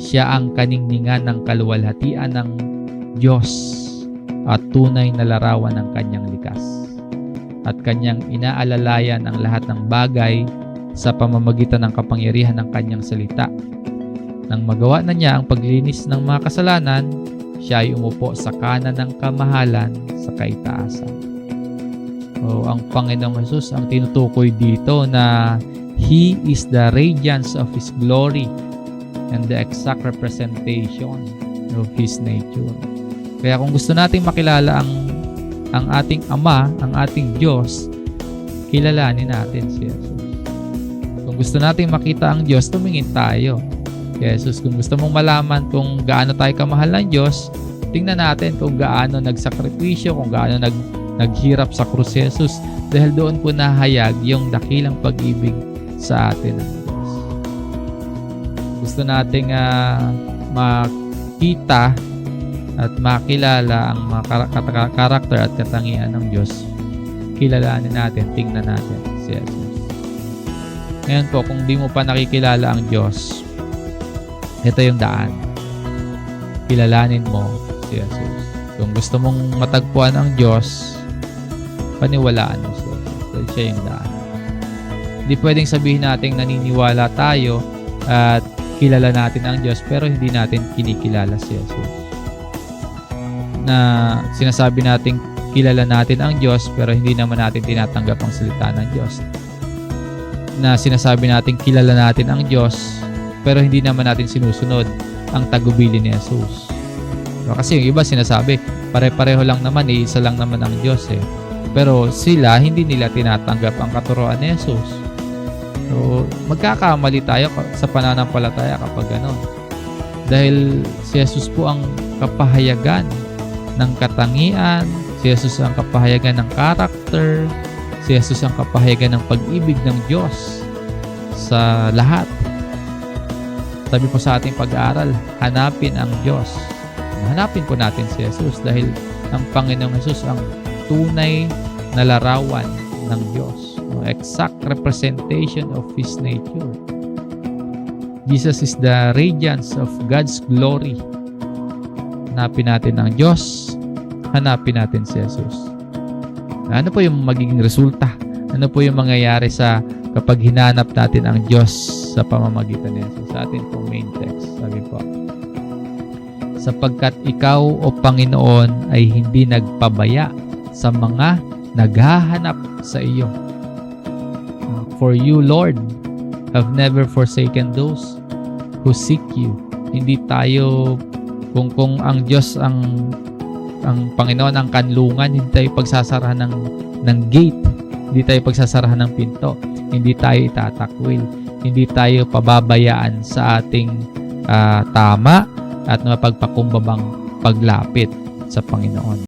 Siya ang kaningningan ng kaluwalhatian ng Diyos at tunay na larawan ng kanyang likas. At kanyang inaalalayan ang lahat ng bagay sa pamamagitan ng kapangyarihan ng kanyang salita. Nang magawa na niya ang paglinis ng mga kasalanan, siya ay umupo sa kanan ng kamahalan sa kaitaasan. O ang Panginoong Jesus ang tinutukoy dito na He is the radiance of His glory and the exact representation of His nature. Kaya kung gusto nating makilala ang ang ating Ama, ang ating Diyos, kilalanin natin si Jesus. Kung gusto nating makita ang Diyos, tumingin tayo Jesus. Kung gusto mong malaman kung gaano tayo kamahal ng Diyos, tingnan natin kung gaano nagsakripisyo, kung gaano nag, naghirap sa krus Jesus. Dahil doon po nahayag yung dakilang pag-ibig sa atin ng. Gusto nating ah, makita at makilala ang mga kara- kata- karakter at katangian ng Diyos. Kilalanin natin, tingnan natin si Jesus. Ngayon po, kung di mo pa nakikilala ang Diyos, ito yung daan. Kilalanin mo si Jesus. Kung gusto mong matagpuan ang Diyos, paniwalaan mo si Jesus. Dahil siya yung daan. Hindi pwedeng sabihin natin naniniwala tayo at kilala natin ang Diyos pero hindi natin kinikilala si Jesus. Na sinasabi natin kilala natin ang Diyos pero hindi naman natin tinatanggap ang salita ng Diyos. Na sinasabi natin kilala natin ang Diyos pero hindi naman natin sinusunod ang tagubili ni Jesus. Diba? Kasi yung iba sinasabi, pare-pareho lang naman, eh, isa lang naman ang Diyos eh. Pero sila, hindi nila tinatanggap ang katuroan ni Jesus. So, magkakamali tayo sa pananampalataya kapag ganon. Dahil si Jesus po ang kapahayagan ng katangian, si Jesus ang kapahayagan ng karakter, si Jesus ang kapahayagan ng pag-ibig ng Diyos sa lahat. Sabi po sa ating pag-aaral, hanapin ang Diyos. Hanapin po natin si Jesus dahil ang Panginoong Jesus ang tunay na larawan ng Diyos. Exact representation of His nature. Jesus is the radiance of God's glory. Hanapin natin ang Diyos. Hanapin natin si Jesus. Ano po yung magiging resulta? Ano po yung mangyayari sa kapag hinanap natin ang Diyos sa pamamagitan ni Jesus? Sa atin pong main text. Sabi po, sapagkat ikaw o Panginoon ay hindi nagpabaya sa mga naghahanap sa iyo. For you, Lord, have never forsaken those who seek you. Hindi tayo kung kung ang Diyos ang ang Panginoon ang kanlungan, hindi tayo pagsasarahan ng ng gate, hindi tayo pagsasarahan ng pinto, hindi tayo itatakwil, hindi tayo pababayaan sa ating ah, tama at mapagpakumbabang paglapit sa Panginoon.